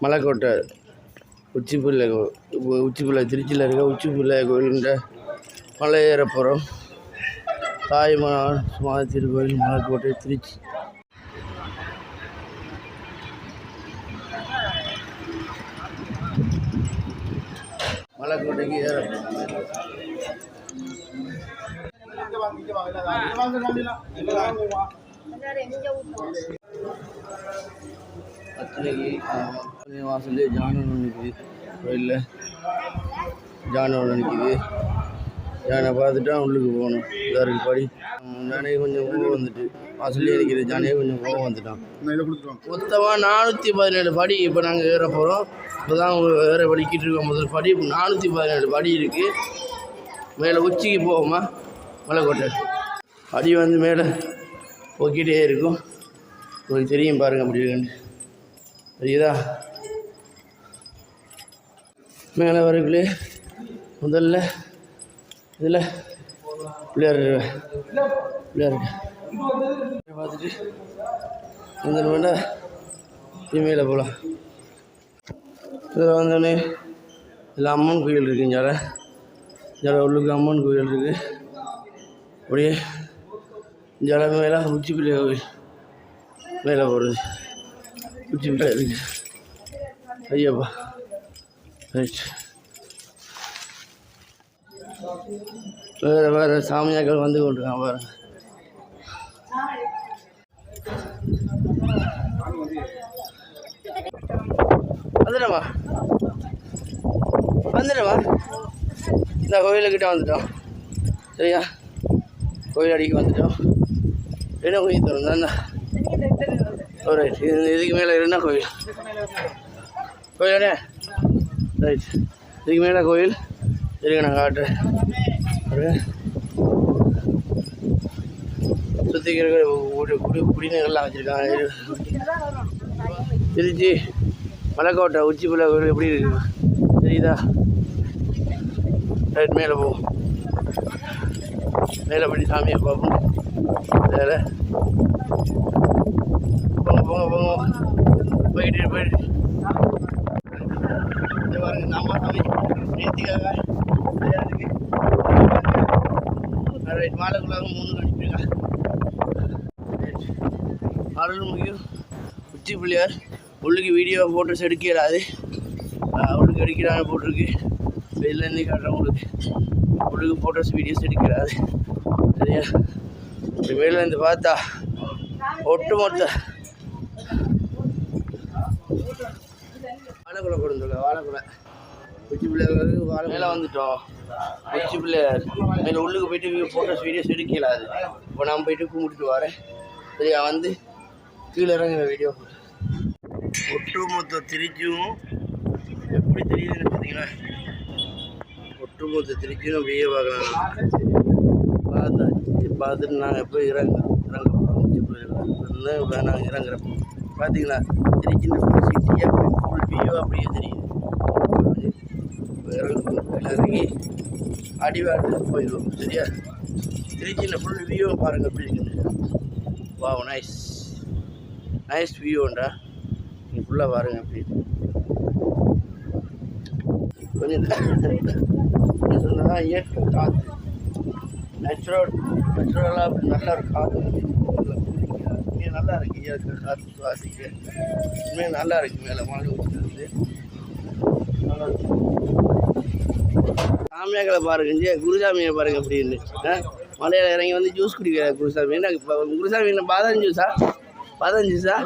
மலைக்கோட்டை உச்சிப்பிள்ளை உச்சிப்பிள்ளை திருச்சியில் இருக்க உச்சிப்பிள்ளை கோயிலுன்ற மலையேறப்புறம் ஏற போகிறோம் சுமாத திருக்கோயில் மலைக்கோட்டை திருச்சி. மலைக்கோட்டைக்கு ஏற பத்திரிகை வாசல் ஜானவன் நிற்குது கோயிலில் ஜானவன் நிற்குது ஜானை பார்த்துட்டா உள்ளுக்கு போகணும். இதாக இருக்கு படி. ஜானே கொஞ்சம் கோவம் வந்துட்டு. வாசல்லே நிற்கிது ஜானே கொஞ்சம் கோவம் வந்துட்டான். மொத்தமாக நானூற்றி பதினேழு படி இப்போ நாங்கள் ஏற போகிறோம் இப்போ தான் ஏற படிக்கிட்டு இருக்கோம் முதல் படி. இப்போ நானூற்றி பதினேழு படி இருக்குது மேலே உச்சிக்கு போவோமா? மலைக்கோட்டை. படி வந்து மேலே போக்கிட்டே இருக்கும். உங்களுக்கு தெரியும் பாருங்கள் அப்படி இருக்குன்னு தெரியுதா மேலே முதல்ல இதில் பிள்ளையார் பிள்ளையார் பார்த்துட்டு இந்த வேண்டாம் இனிமேல போகலாம் இதில் வந்தோடனே இதில் அம்மன் கோயில் இருக்குது இங்கே இங்கே உள்ளுக்கு அம்மன் கோயில் இருக்குது அப்படியே ஜல மேலே உச்சி பிள்ளை கோயில் மேலே போகிறது உச்சி பிள்ளை இருக்குது ஐயப்பா. ரைட் வேறு வேறு சாமியாக்கள் வந்து கொண்டிருக்காங்க வேறு. வந்துடுமா வந்துடுமா இந்த கோயிலுக்கிட்ட வந்துட்டோம். சரியா? கோயில் அடிக்கு வந்துட்டோம். என்ன கோயில் தரும் தானே ஒரு இதுக்கு மேலே என்ன கோயில். கோயிலானே ரைட் இதுக்கு மேலே கோயில் இருக்கு நான் காட்டுறேன். சுற்றி இருக்கிற குடி குடி குடிநீர்லாம் வச்சுருக்காங்க. திருச்சி மலைக்கோட்டை உச்சிப்புள்ள கோயில் எப்படி இருக்கு? தெரியுதா? ரைட் மேலே போவோம். மேலே படி சாமியை பார்ப்போம். வேறு போங்க போங்க போங்க. போயிட்டு போயிட்டு. நம்ம நேர்த்திக்காக ரைட் மாலைக்குள்ளாக மூணு கணிப்பிருக்கா அருள்மிகு உச்சி பிள்ளையார் உள்ளுக்கு வீடியோ ஃபோட்டோஸ் எடுக்க இயலாது உள்ளுக்கு எடுக்கிறாங்க போட்டிருக்கு வெளில இருந்து காட்டுறேன் உங்களுக்கு உள்ளுக்கு ஃபோட்டோஸ் வீடியோஸ் எடுக்கிறாது சரியா இப்படி வெளில இருந்து பார்த்தா ஒட்டு மொத்த வாழைக்குலை கொடுத்துருக்கா வாழைக்குலை உச்சி பிள்ளையார் மேலே வந்துட்டோம். உச்சி பிள்ளையார் மேலே உள்ளுக்கு போயிட்டு ஃபோட்டோஸ் வீடியோஸ் எடுக்கலாது இப்போ நான் போயிட்டு கும்பிட்டுட்டு வரேன். சரியா வந்து கீழே இறங்குற வீடியோ ஒட்டுமொத்த திருச்சியும் எப்படி தெரியுதுன்னு பார்த்தீங்கன்னா ஒட்டுமொத்த திருச்சியும் அப்படியே பார்க்கலாம். பார்த்தாச்சு பார்த்துட்டு நாங்கள் போய் இறங்க இறங்க போகிறோம் நாங்கள் இறங்குறப்போ. பார்த்தீங்களா? திருச்சின்னு ஃபுல் சிட்டியாக ஃபுல் வியூ அப்படியே தெரியுது. இறங்க இறங்கி அடிவாரத்துக்கு போயிடுவோம் சரியா? திருச்சியில் ஃபுல் வியூ பாருங்கள் எப்படி இருக்குன்னு வா நைஸ் நைஸ் வியூண்டா நீங்கள் ஃபுல்லாக பாருங்கள் எப்படி கொஞ்சம் சொன்னால் இயற்கை காற்று நேச்சுரல் நேச்சுரலாக நல்ல ஒரு காற்று இங்கே நல்லா இருக்குது இயற்கை காற்று சுவாசிக்க. உண்மையாக நல்லா இருக்குது மேலே மழை ஊற்றுறது நல்லா இருக்கு. சாமியாக்களை பாருங்க குருசாமியை பாருங்க அப்படின்னு. மலையில் இறங்கி வந்து ஜூஸ் குடிக்கிற குருசாமி. என்ன இப்போ குருசாமி என்ன பாதாம் ஜூஸா பாதாம் ஜூஸா